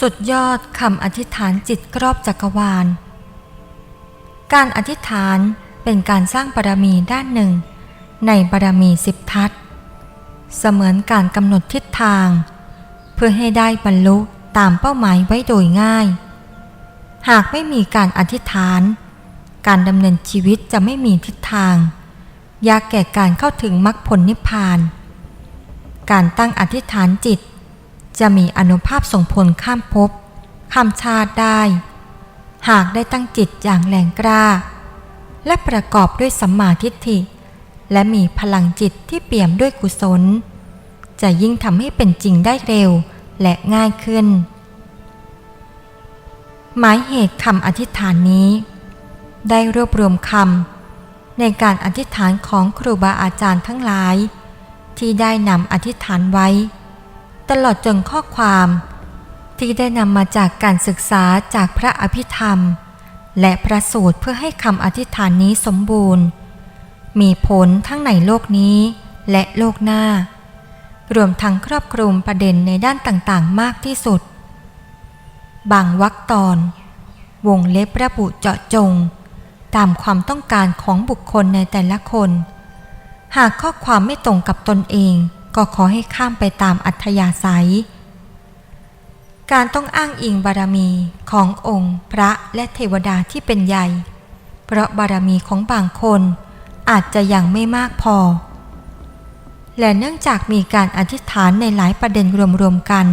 สุดยอดคำอธิษฐานจิตครอบจักรวาล การอธิษฐานเป็นการสร้างบารมีด้านหนึ่ง ในบารมีสิบทัศน์เสมือนการกำหนดทิศทาง เพื่อให้ได้บรรลุตามเป้าหมายไว้โดยง่าย หากไม่มีการอธิษฐาน การดำเนินชีวิตจะไม่มีทิศทาง ยากแก่การเข้าถึงมรรคผลนิพพาน การตั้งอธิษฐานจิต จะมีอนุภาพส่งผลข้ามภพข้ามชาติได้ หากได้ตั้งจิตอย่างแรงกล้า และประกอบด้วยสัมมาทิฏฐิ และมีพลังจิตที่เปี่ยมด้วยกุศล จะยิ่งทำให้เป็นจริงได้เร็วและง่ายขึ้น หมายเหตุคำอธิษฐานนี้ ได้รวบรวมคำในการอธิษฐานของครูบาอาจารย์ทั้งหลาย ที่ได้นำอธิษฐานไว้ ตลอดจนข้อความ ที่ได้นำมาจากการศึกษาจากพระอภิธรรม และพระสูตรเพื่อให้คำอธิษฐานนี้สมบูรณ์ มีผลทั้งในโลกนี้และโลกหน้า รวมทั้งครอบคลุมประเด็นในด้านต่างๆ มากที่สุด บางวรรคตอน วงเล็บระบุเจาะจง ตามความต้องการของบุคคลในแต่ละคน หากข้อความไม่ตรงกับตนเอง ก็ขอให้ข้ามไปตามอัธยาศัย การต้องอ้างอิงบารมีขององค์พระและเทวดาที่เป็นใหญ่ เพราะบารมีของบางคนอาจจะยังไม่มากพอ และเนื่องจากมีการอธิษฐานในหลายประเด็นรวมๆกัน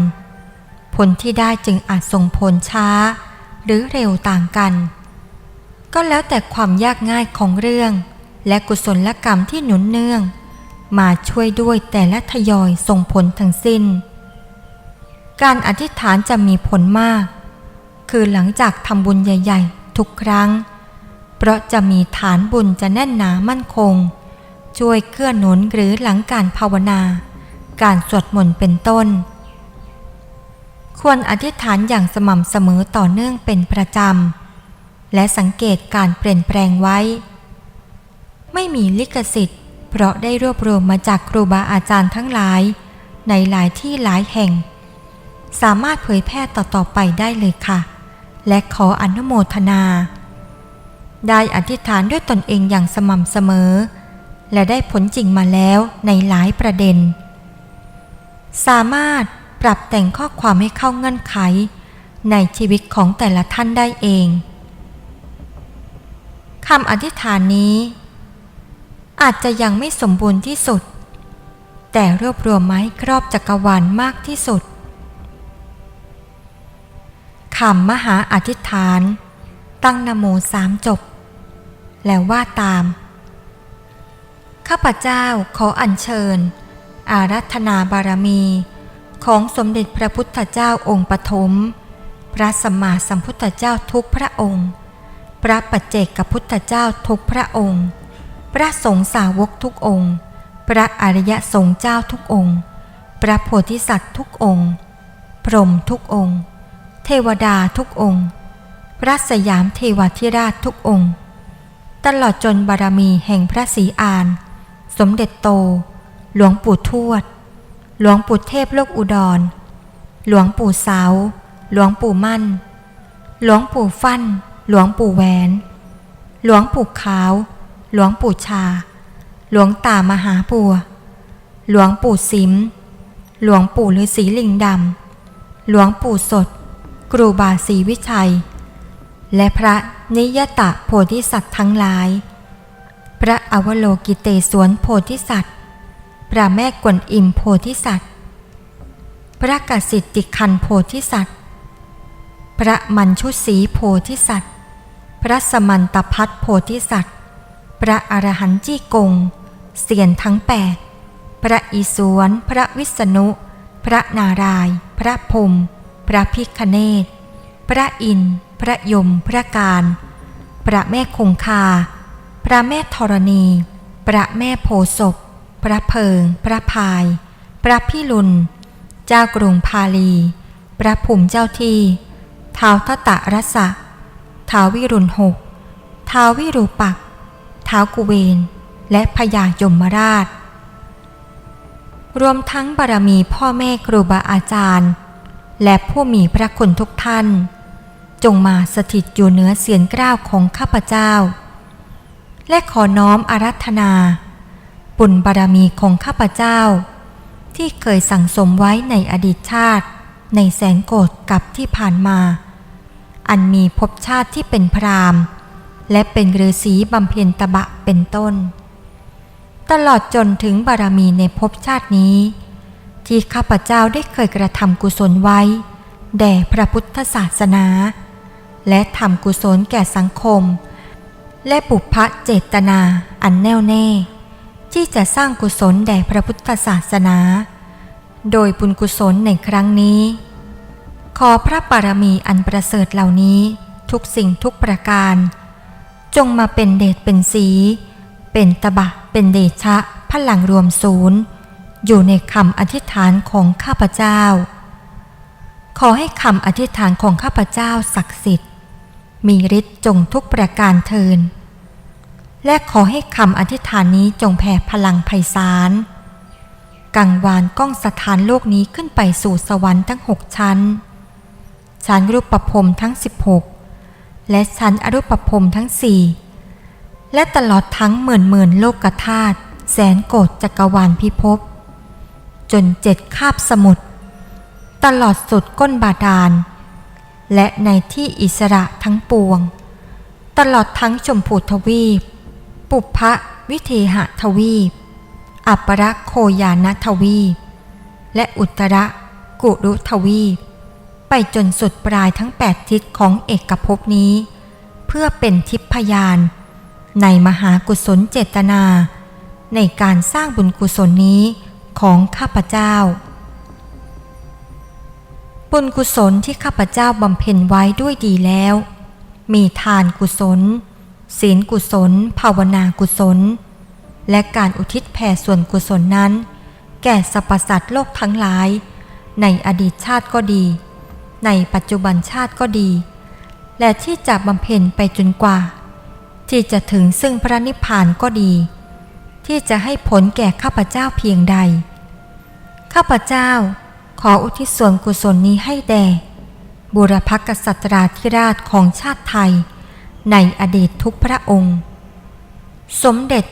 ผลที่ได้จึงอาจส่งผลช้า หรือเร็วต่างกัน ก็แล้วแต่ความยากง่ายของเรื่อง และกุศลกรรมที่หนุนเนื่อง มาช่วยด้วยแต่ละทยอยส่งผลทั้งสิ้น การอธิษฐานจะมีผลมาก คือหลังจากทำบุญใหญ่ ๆ ทุกครั้ง เพราะจะมีฐานบุญจะแน่นหนามั่นคง ช่วยเกื้อหนุนหรือหลังการภาวนา การสวดมนต์เป็นต้น ควรอธิษฐานอย่างสม่ำเสมอต่อเนื่องเป็นประจำ และสังเกตการเปลี่ยนแปลงไว้ ไม่มีลิขสิทธิ์ เพราะได้รวบรวมมาจากครูบาอาจารย์ทั้งหลาย ในหลายที่หลายแห่ง สามารถเผยแพร่ต่อๆไปได้เลยค่ะ และขออนุโมทนา ได้อธิษฐานด้วยตนเองอย่างสม่ำเสมอ และได้ผลจริงมาแล้วในหลายประเด็น สามารถปรับแต่งข้อความให้เข้าเงื่อนไข ในชีวิตของแต่ละท่านได้เองคำอธิษฐานนี้ อาจจะยังไม่สมบูรณ์ที่สุด แต่รวบรวมไม้ครอบจักรวาลมากที่สุดคำมหาอธิษฐาน ตั้งนโมสามจบ แล้วว่าตาม ข้าพเจ้าขออัญเชิญ อารัธนาบารมี ของสมเด็จพระพุทธเจ้าองค์ปฐมพระสัมมาสัมพุทธเจ้าทุกพระองค์ พระปัจเจกพุทธเจ้าทุกพระองค์ พระสงฆ์สาวกทุกองค์ พระอริยสงฆ์เจ้าทุกองค์ พระโพธิสัตว์ทุกองค์ พรหมทุกองค์ เทวดาทุกองค์ พระสยามเทวทิราชทุกองค์ ตลอดจนบารมีแห่งพระศรีอาน สมเด็จโต หลวงปู่ทวด หลวงปู่เทพโลกอุดร หลวงปู่เสา หลวงปู่มั่น หลวงปู่ฟั่น หลวงปู่แหวน หลวงปู่ขาว หลวงปู่ชา หลวงตามหาปัว หลวงปู่สิม หลวงปู่ฤาษีลิงดำ หลวงปู่สด ครูบาศรีวิชัย และพระนิยตะโพธิสัตว์ทั้งหลาย พระอวโลกิเตศวนโพธิสัตว์ พระแม่กวนอิมโพธิสัตว์ พระกสิทติคันโพธิสัตว์ พระมัญชุสีโพธิสัตว์ พระสมันตพัฒโพธิสัตว์ พระอรหันต์จี้กง เสียนทั้งแปดพระอิศวร พระวิษณุ พระนาราย พระพรมพระพิคเนศพระอิน พระยม พระการ พระแม่คงคา พระแม่ธรณี พระแม่โพศพ พระเพิง พระพาย พระพิรุณเจ้ากรุงพาลี พระภูมิเจ้าที่ท้าวทตะรสะท้าววิรุณหกท้าววิรูปัก ท้าวกุเวนและพญายมราช รวมทั้งบารมีพ่อแม่ครูบาอาจารย์ และผู้มีพระคุณทุกท่าน จงมาสถิตอยู่เหนือเสียงกล้าวของข้าพเจ้า และขอน้อมอารัธนา บุญบารมีของข้าพเจ้า ที่เคยสั่งสมไว้ในอดีตชาติ ในแสนโกดกับที่ผ่านมา อันมีภพชาติที่เป็นพรามณ์ และเป็นฤาษีบำเพ็ญตบะเป็นต้น ตลอดจนถึงบารมีในภพชาตินี้ ที่ข้าพเจ้าได้เคยกระทำกุศลไว้ แด่พระพุทธศาสนา และทำกุศลแก่สังคม และบุพเจตนาอันแน่วแน่ ที่จะสร้างกุศลแด่พระพุทธศาสนา โดยบุญกุศลในครั้งนี้ ขอพระบารมีอันประเสริฐเหล่านี้ทุกสิ่งทุกประการ จงมาเป็นเดชเป็นสี เป็นตบะเป็นเดชะพลังรวมศูนย์ อยู่ในคำอธิษฐานของข้าพเจ้า ขอให้คำอธิษฐานของข้าพเจ้าศักดิ์สิทธิ์ มีฤทธิ์จงทุกประการเทิน และขอให้คำอธิษฐานนี้จงแผ่พลังไพศาลกังวานก้องสถานโลกนี้ขึ้นไปสู่สวรรค์ทั้งหกชั้น ชั้นรูปประพรมทั้ง16 และชั้นอรูปประพรมทั้งสี่และตลอดทั้งหมื่นหมื่นโลกธาตุแสนโกฏจักรวาลพิภพ จนเจ็ดคาบสมุทรตลอดสุดก้นบาดาล และในที่อิสระทั้งปวง ตลอดทั้งชมพูทวีป ปุพะวิเทหทวีป อัปปรโคยานทวีป และอุตรกุรุทวีป ไปจนสุดปลายทั้งแปดทิศของเอกภพนี้ เพื่อเป็นทิพยาน ในมหากุศลเจตนา ในการสร้างบุญกุศลนี้ของข้าพเจ้า บุญกุศลที่ข้าพเจ้าบำเพ็ญไว้ด้วยดีแล้ว มีทานกุศล ศีลกุศล ภาวนากุศล และการอุทิศแผ่ส่วนกุศลนั้น แก่สรรพสัตว์โลกทั้งหลาย ในอดีตชาติก็ดี ในปัจจุบันชาติก็ดี และที่จะบำเพ็ญไปจนกว่า ที่จะถึงซึ่งพระนิพพานก็ดี ที่จะให้ผลแก่ข้าพเจ้าเพียงใด ข้าพเจ้าขออุทิศส่วนกุศลนี้ให้แด่บุรพกษัตราธิราชของชาติไทย ในอดีตทุกพระองค์ สมเด็จ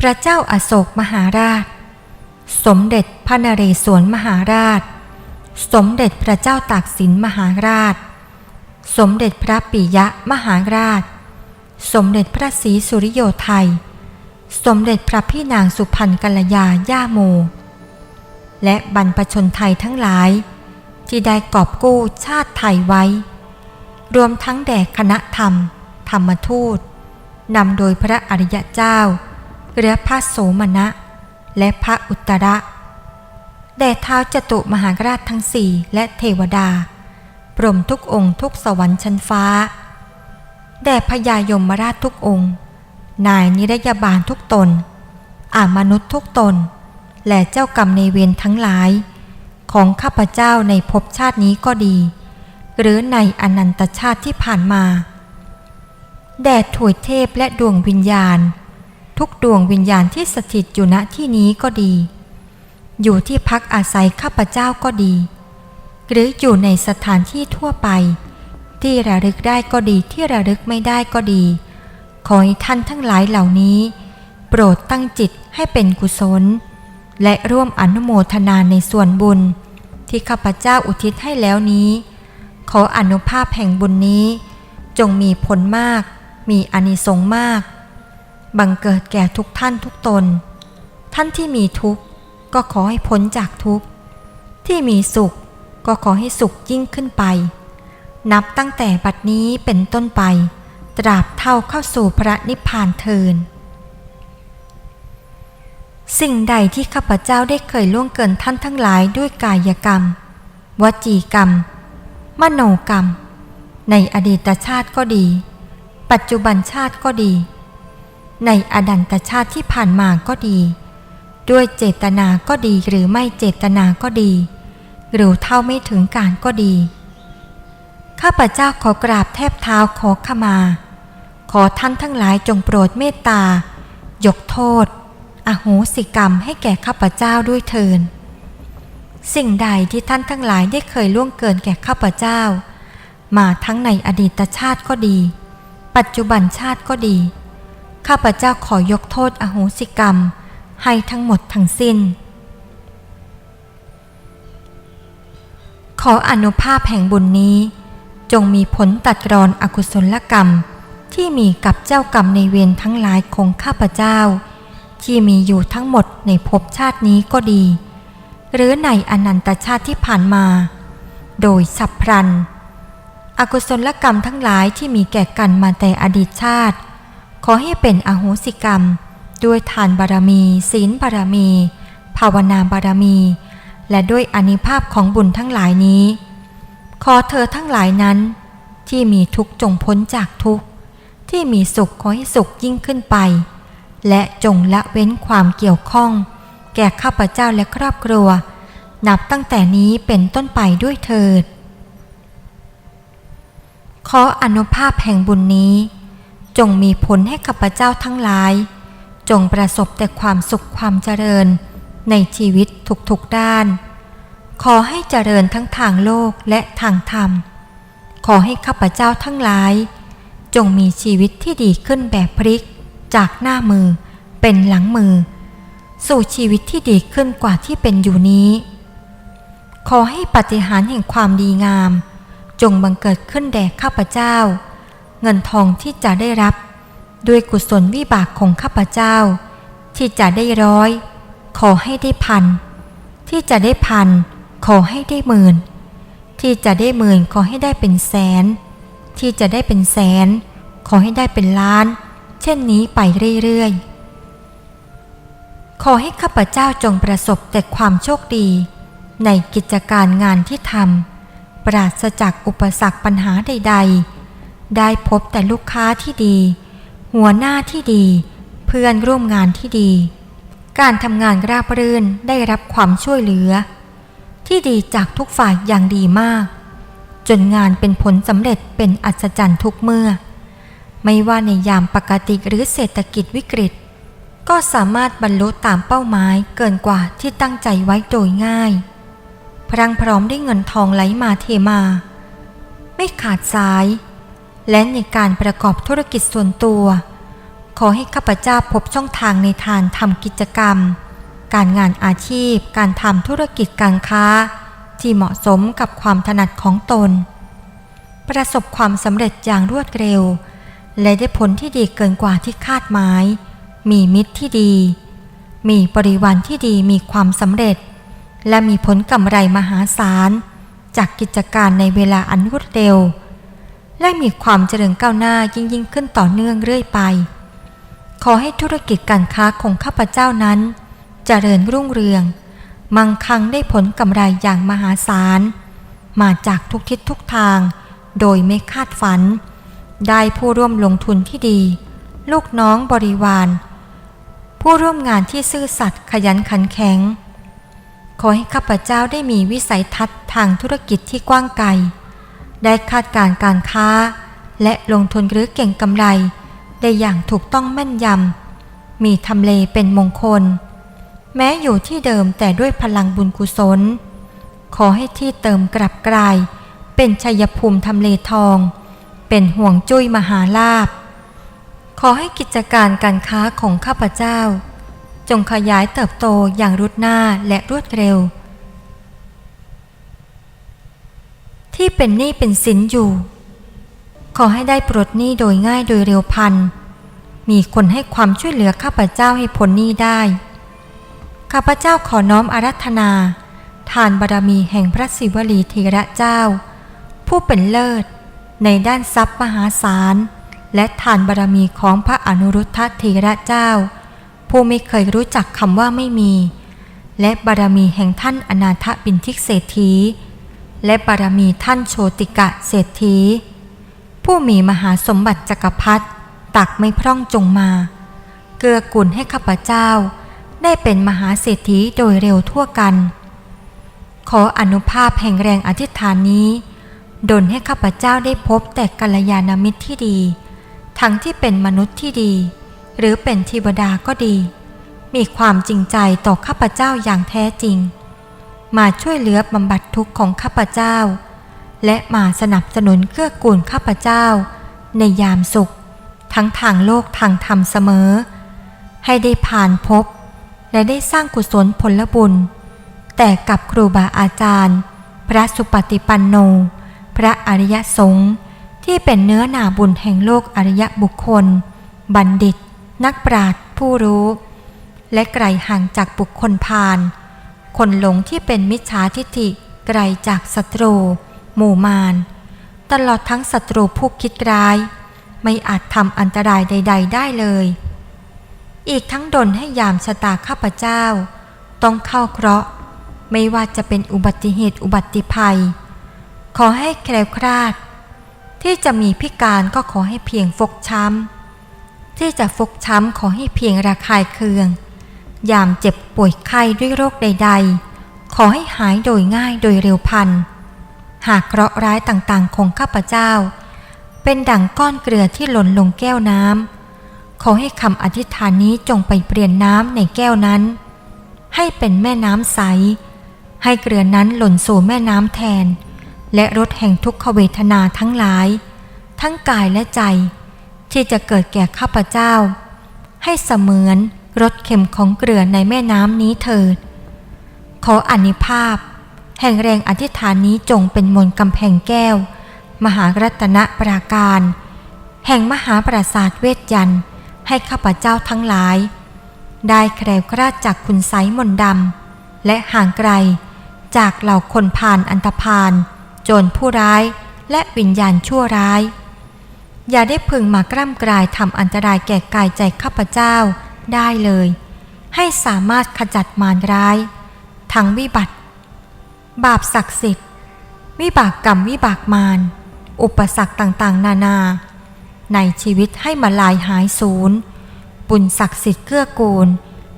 พระเจ้าอาโศกมหาราช สมเด็จพระนเรศวรมหาราช สมเด็จพระเจ้าตากสินมหาราช สมเด็จพระปิยะมหาราช สมเด็จพระศรีสุริโยไทย สมเด็จพระพี่นางสุพรรณกัลยาย่าโม และบรรพชนไทยทั้งหลาย ที่ได้กอบกู้ชาติไทยไว้ รวมทั้งแด่คณะธรรม ธรรมทูตนำโดยพระอริยเจ้าเรือพระโสมณะ และพระอุตระ แด่เท้าจตุมหาราชทั้งสี่และเทวดาปรมทุกองค์ทุกสวรรค์ชั้นฟ้า แด่พญายมราชทุกองค์ นายนิรยาบาลทุกตน อามนุษย์ทุกตน และเจ้ากรรมในเวรทั้งหลาย ของข้าพเจ้าในภพชาตินี้ก็ดี หรือในอนันตชาติที่ผ่านมา แด่ถวยเทพและดวงวิญญาณ ทุกดวงวิญญาณที่สถิตอยู่ณที่นี้ก็ดี อยู่ที่พักอาศัยข้าพเจ้าก็ดี หรืออยู่ในสถานที่ทั่วไป ที่ระลึกได้ก็ดีที่ระลึกไม่ได้ก็ดี ขอให้ท่านทั้งหลายเหล่านี้ โปรดตั้งจิตให้เป็นกุศล และร่วมอนุโมทนาในส่วนบุญ ที่ข้าพเจ้าอุทิศให้แล้วนี้ ขออนุภาพแห่งบุญนี้ จงมีผลมาก มีอานิสงส์มาก บังเกิดแก่ทุกท่านทุกตน ท่านที่มีทุกข์ ก็ขอให้พ้นจากทุกข์ ที่มีสุขก็ขอให้สุขยิ่งขึ้นไป นับตั้งแต่บัดนี้เป็นต้นไป ตราบเท่าเข้าสู่พระนิพพานเทิน สิ่งใดที่ข้าพเจ้าได้เคยล่วงเกินท่านทั้งหลายด้วยกายกรรม วจีกรรม มโนกรรม ในอดีตชาติก็ดี ปัจจุบันชาติก็ดี ในอดันตชาติที่ผ่านมาก็ดี ด้วยเจตนาก็ดีหรือไม่เจตนาก็ดี หรือเท่าไม่ถึงการก็ดี ข้าพเจ้าขอกราบแทบเท้าขอขมา ขอท่านทั้งหลายจงโปรดเมตตา ยกโทษ อโหสิกรรมให้แก่ข้าพเจ้าด้วยเทินสิ่งใดที่ท่านทั้งหลายได้เคยล่วงเกินแก่ข้าพเจ้า มาทั้งในอดีตชาติก็ดี ปัจจุบันชาติก็ดี ข้าพเจ้าขอยกโทษอโหสิกรรม ให้ทั้งหมดทั้งสิ้น ขออนุภาพแห่งบุญนี้ จงมีผลตัดรอนอกุศลกรรม ที่มีกับเจ้ากรรมในเวรทั้งหลายของข้าพเจ้า ที่มีอยู่ทั้งหมดในภพชาตินี้ก็ดี หรือในอนันตชาติที่ผ่านมา โดยสัพพรันอกุศลกรรมทั้งหลายที่มีแก่กันมาแต่อดีตชาติ ขอให้เป็นอโหสิกรรม ด้วยทานบารมี ศีลบารมี ภาวนาบารมี และด้วยอนิภาพของบุญทั้งหลายนี้ ขอเธอทั้งหลายนั้น ที่มีทุกข์จงพ้นจากทุกข์ที่มีสุขขอให้สุขยิ่งขึ้นไป และจงละเว้นความเกี่ยวข้อง แก่ข้าพเจ้าและครอบครัว นับตั้งแต่นี้เป็นต้นไปด้วยเถิด ขออนุภาพแห่งบุญนี้ จงมีผลให้ข้าพเจ้าทั้งหลาย จงประสบแต่ความสุขความเจริญ ในชีวิตทุกๆด้าน ขอให้เจริญทั้งทางโลกและทางธรรม ขอให้ข้าพเจ้าทั้งหลาย จงมีชีวิตที่ดีขึ้นแบบพลิก จากหน้ามือเป็นหลังมือ สู่ชีวิตที่ดีขึ้นกว่าที่เป็นอยู่นี้ ขอให้ปฏิหารแห่งความดีงาม จงบังเกิดขึ้นแด่ข้าพเจ้า เงินทองที่จะได้รับ ด้วยกุศลวิบากของข้าพเจ้า ที่จะได้ร้อย ขอให้ได้พัน ที่จะได้พัน ขอให้ได้หมื่น ที่จะได้หมื่นขอให้ได้เป็นแสน ที่จะได้เป็นแสน ขอให้ได้เป็นล้าน เช่นนี้ไปเรื่อยๆ ขอให้ข้าพเจ้าจงประสบแต่ความโชคดี ในกิจการงานที่ทำปราศจากอุปสรรคปัญหาใด ๆ ได้พบแต่ลูกค้าที่ดี หัวหน้าที่ดี เพื่อนร่วมงานที่ดี การทำงานราบรื่นได้รับความช่วยเหลือ ที่ดีจากทุกฝ่ายอย่างดีมาก จนงานเป็นผลสำเร็จเป็นอัศจรรย์ทุกเมื่อ ไม่ว่าในยามปกติหรือเศรษฐกิจวิกฤต ก็สามารถบรรลุตามเป้าหมายเกินกว่าที่ตั้งใจไว้โดยง่ายพรังพร้อมได้เงินทองไหลมาเทมา ไม่ขาดสาย และในการประกอบธุรกิจส่วนตัว ขอให้ข้าพเจ้าพบช่องทางในทางทำกิจกรรม การงานอาชีพ การทำธุรกิจการค้า ที่เหมาะสมกับความถนัดของตน ประสบความสำเร็จอย่างรวดเร็ว และได้ผลที่ดีเกินกว่าที่คาดหมาย มีมิตรที่ดี มีบริวารที่ดีมีความสำเร็จ และมีผลกำไรมหาศาล จากกิจการในเวลาอันรวดเร็ว และมีความเจริญก้าวหน้ายิ่งยิ่งขึ้นต่อเนื่องเรื่อยไป ขอให้ธุรกิจการค้าของข้าพเจ้านั้นเจริญรุ่งเรือง มั่งคั่งได้ผลกำไรอย่างมหาศาล มาจากทุกทิศทุกทาง โดยไม่คาดฝัน ได้ผู้ร่วมลงทุนที่ดี ลูกน้องบริวาร ผู้ร่วมงานที่ซื่อสัตย์ขยันขันแข็ง ขอให้ข้าพเจ้าได้มีวิสัยทัศน์ทางธุรกิจที่กว้างไกล ได้คาดการ์การค้า และลงทุนหรือเก่งกำไร ได้อย่างถูกต้องแม่นยำ มีทำเลเป็นมงคล แม้อยู่ที่เดิมแต่ด้วยพลังบุญกุศล ขอให้ที่เติมกลับกลาย เป็นชัยภูมิทำเลทอง เป็นห่วงจุ้ยมหาลาภขอให้กิจการการค้าของข้าพเจ้า จงขยายเติบโตอย่างรุดหน้าและรวดเร็ว ที่เป็นหนี้เป็นสินอยู่ ขอให้ได้ปลดหนี้โดยง่ายโดยเร็วพัน มีคนให้ความช่วยเหลือข้าพเจ้าให้พ้นหนี้ได้ ข้าพเจ้าขอน้อมอารัธนา ทานบารมีแห่งพระศิวลีเทระเจ้า ผู้เป็นเลิศ ในด้านทรัพย์มหาศาล และทานบารมีของพระอนุรุทธเทระเจ้า ผู้ไม่เคยรู้จักคำว่าไม่มี และบารมีแห่งท่านอนาถบินทิกเศรษฐี และบารมีท่านโชติกะเศรษฐี ผู้มีมหาสมบัติจักรพรรดิตักไม่พร่องจงมา เกื้อกูลให้ข้าพเจ้า ได้เป็นมหาเศรษฐีโดยเร็วทั่วกัน ขออนุภาพแห่งแรงอธิษฐานนี้ ดลให้ข้าพเจ้าได้พบแต่กัลยาณมิตรที่ดี ทั้งที่เป็นมนุษย์ที่ดี หรือเป็นเทวดาก็ดี มีความจริงใจต่อข้าพเจ้าอย่างแท้จริง มาช่วยเหลือบำบัดทุกข์ของข้าพเจ้า และมาสนับสนุนเกื้อกูลข้าพเจ้า ในยามสุข ทั้งทางโลกทางธรรมเสมอ ให้ได้ผ่านพบ และได้สร้างกุศลผลบุญ แต่กับครูบาอาจารย์ พระสุปฏิปันโน พระอริยสงฆ์ที่เป็นเนื้อนาบุญแห่งโลกอริยบุคคล บัณฑิต นักปราชญ์ผู้รู้ และไกลห่างจากบุคคลพาล คนหลงที่เป็นมิจฉาทิฐิไกลจากศัตรู หมู่มาร ตลอดทั้งศัตรูผู้คิดร้าย ไม่อาจทำอันตรายใด ๆ ได้เลย อีกทั้งดนให้ยามชะตาข้าพเจ้า ต้องเข้าเคราะห์ ไม่ว่าจะเป็นอุบัติเหตุอุบัติภัย ขอให้แคล้วคลาด ที่จะมีพิการก็ขอให้เพียงฟกช้ำที่จะฟกช้ำขอให้เพียงระคายเคือง ยามเจ็บป่วยไข้ด้วยโรคใด ๆ ขอให้หายโดยง่ายโดยเร็วพัน หากเคราะห์ร้ายต่างๆ ของข้าพเจ้า เป็นดั่งก้อนเกลือที่หล่นลงแก้วน้ำ ขอให้คำอธิษฐานนี้จงไปเปลี่ยนน้ำในแก้วนั้น ให้เป็นแม่น้ำใส ให้เกลือนั้นหล่นสู่แม่น้ำแทน และรถแห่งทุกขเวทนาทั้งหลาย ทั้งกายและใจ ที่จะเกิดแก่ข้าพเจ้า ให้เสมือน รสเค็มของเกลือในแม่น้ำนี้เถิด ขออนิภาพ แห่งแรงอธิษฐานนี้จงเป็นมนต์กำแพงแก้ว มหารัตนปราการ แห่งมหาปราสาทเวทยันต์ให้ข้าพเจ้าทั้งหลาย ได้แคล้วคลาดจากคุณไสยมนต์ดำและห่างไกล จากเหล่าคนพาลอันตพาลโจรผู้ร้ายและวิญญาณชั่วร้าย อย่าได้พึงมากร่ำกลายทำอันตรายแก่กายใจข้าพเจ้า ได้เลย ให้สามารถขจัดมารร้าย ทั้งวิบัติ บาปศักดิ์สิทธิ์ วิบากกรรมวิบากมาร อุปสรรคต่างๆ นานา ในชีวิตให้มาลายหายสูญบุญศักดิ์สิทธิ์เกื้อกูล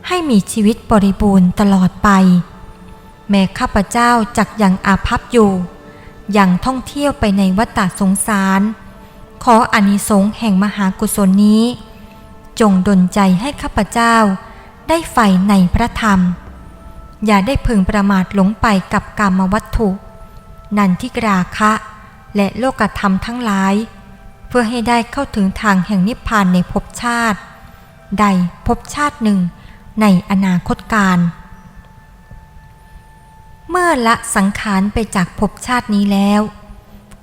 ให้มีชีวิตบริบูรณ์ตลอดไป แม้ข้าพเจ้าจักยังอาภัพอยู่ ยังท่องเที่ยวไปในวัฏสงสาร ขออานิสงส์แห่งมหากุศลนี้ จงดลใจให้ข้าพเจ้า ได้ใฝ่ในพระธรรม อย่าได้พึงประมาทหลงไปกับกรรมวัตถุ นันทิกราคะ และโลกธรรมทั้งหลาย เพื่อให้ได้เข้าถึงทางแห่งนิพพานในภพชาติ ใดภพชาติหนึ่งในอนาคตการเมื่อละสังขารไปจากภพชาตินี้แล้ว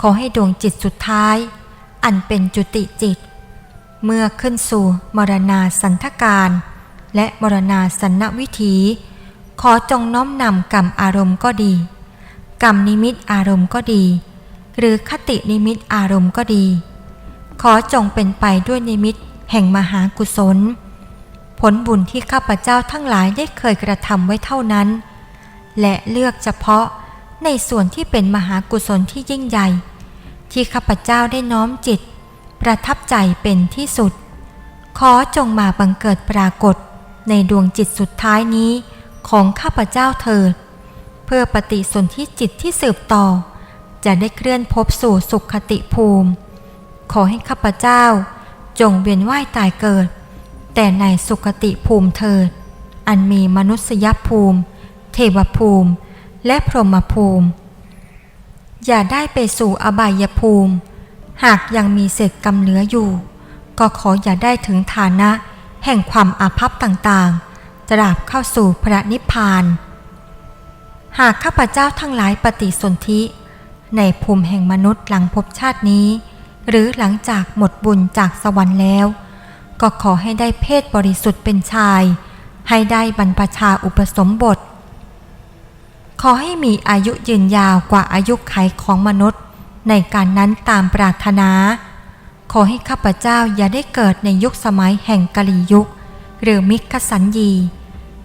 ขอให้ดวงจิตสุดท้าย อันเป็นจุติจิต เมื่อขึ้นสู่มรณาสันทการ และมรณาสันนวิถี ขอจงน้อมนำกรรมอารมณ์ก็ดี กรรมนิมิตอารมณ์ก็ดี หรือคตินิมิตอารมณ์ก็ดี ขอจงเป็นไปด้วยนิมิตแห่งมหากุศล ผลบุญที่ข้าพเจ้าทั้งหลายได้เคยกระทำไว้เท่านั้น และเลือกเฉพาะในส่วนที่เป็นมหากุศลที่ยิ่งใหญ่ ที่ข้าพเจ้าได้น้อมจิต ประทับใจเป็นที่สุด ขอจงมาบังเกิดปรากฏในดวงจิตสุดท้ายนี้ของข้าพเจ้าเถิด เพื่อปฏิสนธิจิตที่สืบต่อ จะได้เคลื่อนพบสู่สุขคติภูมิ ขอให้ข้าพเจ้าจงเวียนว่ายตายเกิด แต่ในสุคติภูมิเถิด อันมีมนุษยภูมิ เทวภูมิ และพรหมภูมิ อย่าได้ไปสู่อบายภูมิ หากยังมีเศษกรรมเหลืออยู่ ก็ขออย่าได้ถึงฐานะ แห่งความอาภัพต่างๆตราบเข้าสู่พระนิพพาน หากข้าพเจ้าทั้งหลายปฏิสนธิ ในภูมิแห่งมนุษย์หลังภพชาตินี้ หรือหลังจากหมดบุญจากสวรรค์แล้ว ก็ขอให้ได้เพศบริสุทธิ์เป็นชาย ให้ได้บรรพชาอุปสมบทขอให้มีอายุยืนยาวกว่าอายุไขของมนุษย์ ในการนั้นตามปรารถนา ขอให้ข้าพเจ้าอย่าได้เกิดในยุคสมัยแห่งกะลียุค หรือมิคสัญญี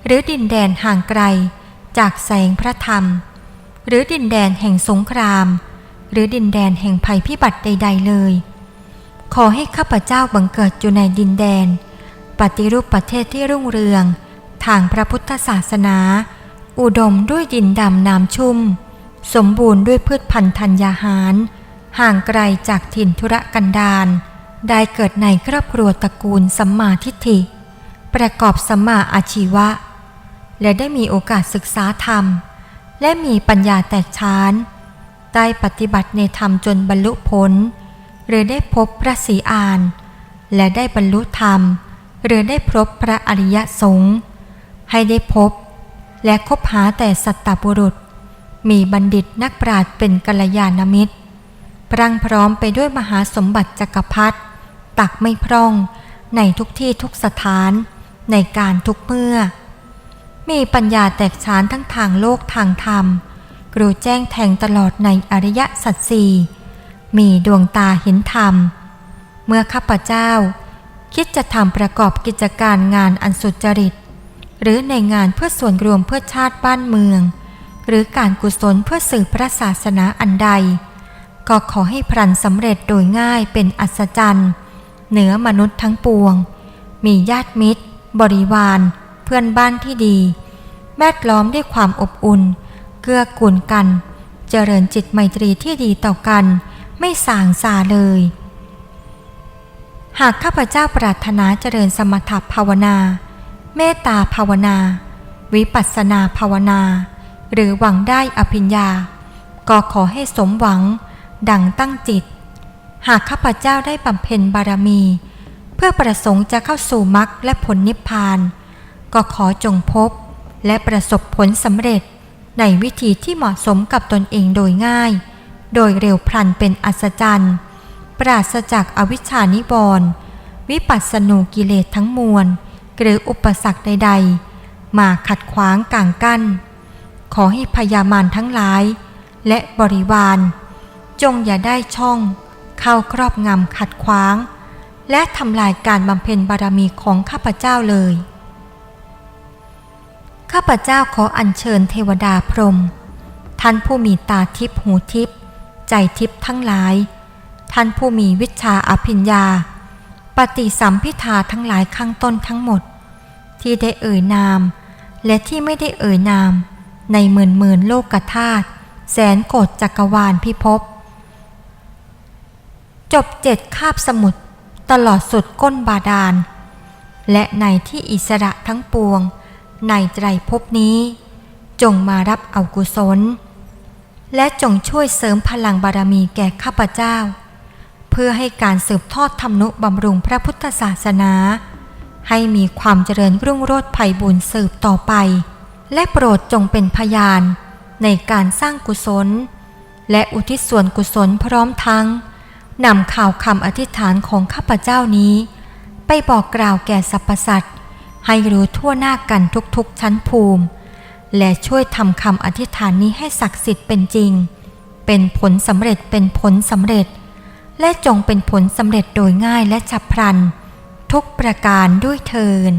หรือดินแดนห่างไกล จากแสงพระธรรม หรือดินแดนแห่งสงคราม หรือดินแดนแห่งภัยพิบัติใด ๆ เลย ขอให้ข้าพเจ้าบังเกิดอยู่ในดินแดน ปฏิรูปประเทศที่รุ่งเรือง ทางพระพุทธศาสนา อุดมด้วยดินดำน้ำชุ่ม สมบูรณ์ด้วยพืชพันธุ์ธัญญาหาร ห่างไกลจากถิ่นธุรกันดารได้เกิดในครอบครัวตระกูลสัมมาทิฏฐิ ประกอบสัมมาอาชีวะ และได้มีโอกาสศึกษาธรรม และมีปัญญาแตกฉานได้ปฏิบัติในธรรมจนบรรลุผล หรือได้พบพระศีอาน และได้บรรลุธรรม หรือได้พบพระอริยสงฆ์ให้ได้พบ และคบหาแต่สัตตบุรุษ มีบัณฑิตนักปราชญ์เป็นกัลยาณมิตรพรังพร้อมไปด้วยมหาสมบัติจักรพรรดิตักไม่พร่องในทุกที่ทุกสถานในการทุกเมื่อ มีปัญญาแตกฉานทั้งทางโลกทางธรรมกรูแจ้งแทงตลอดในอริยสัจสี่มีดวงตาเห็นธรรม เมื่อข้าพเจ้า คิดจะทำประกอบกิจการงานอันสุจริต หรือในงานเพื่อส่วนรวมเพื่อชาติบ้านเมือง หรือการกุศลเพื่อสื่อพระศาสนาอันใด ก็ขอให้พลันสำเร็จโดยง่ายเป็นอัศจรรย์ เหนือมนุษย์ทั้งปวง มีญาติมิตร บริวาร เพื่อนบ้านที่ดี แวดล้อมด้วยความอบอุ่น เกื้อกูลกัน เจริญจิตไมตรีที่ดีต่อกัน ไม่สางสาเลย หากข้าพเจ้าปรารถนาเจริญสมถภาวนา เมตตาภาวนา วิปัสสนาภาวนา หรือหวังได้อภิญญา ก็ขอให้สมหวัง ดังตั้งจิต หากข้าพเจ้าได้บำเพ็ญบารมี เพื่อประสงค์จะเข้าสู่มรรคและผลนิพพาน ก็ขอจงพบและประสบผลสำเร็จในวิธีที่เหมาะสมกับตนเองโดยง่าย โดยเร็วพลันเป็นอัศจรรย์ ปราศจากอวิชชานิวรณ์วิปัสสนูกิเลสทั้งมวล หรืออุปสรรคใด ๆ มาขัดขวางกางกั้น ขอให้พยามารทั้งหลาย และบริวาร จงอย่าได้ช่อง เข้าครอบงำขัดขวาง และทำลายการบำเพ็ญบารมีของข้าพเจ้าเลย ข้าพเจ้าขออัญเชิญเทวดาพรหมท่านผู้มีตาทิพหูทิพใจทิพทั้งหลาย ท่านผู้มีวิชาอภิญญา ปฏิสัมพิทาทั้งหลายข้างต้นทั้งหมด ที่ได้เอ่ยนาม และที่ไม่ได้เอ่ยนาม ในหมื่นหมื่นโลกธาตุแสนโกฏจักรวาลพิภพจบเจ็ดคาบสมุทรตลอดสุดก้นบาดาล และในที่อิสระทั้งปวง ในไตรภพนี้ จงมารับเอากุศล และจงช่วยเสริมพลังบารมีแก่ข้าพเจ้า เพื่อให้การสืบทอดธรรมนุบำรุงพระพุทธศาสนา ให้มีความเจริญรุ่งโรจน์ไพบุญสืบต่อไป และโปรดจงเป็นพยานในการสร้างกุศล และอุทิศส่วนกุศลพร้อมทั้งนำข่าวคำอธิษฐานของข้าพเจ้านี้ ไปบอกกล่าวแก่สรรพสัตว์ให้รู้ทั่วหน้ากันทุกๆชั้นภูมิ และช่วยทำคำอธิษฐานนี้ให้ศักดิ์สิทธิ์เป็นจริง เป็นผลสำเร็จเป็นผลสำเร็จ และจงเป็นผลสำเร็จโดยง่ายและฉับพลัน ทุกประการด้วยเทิน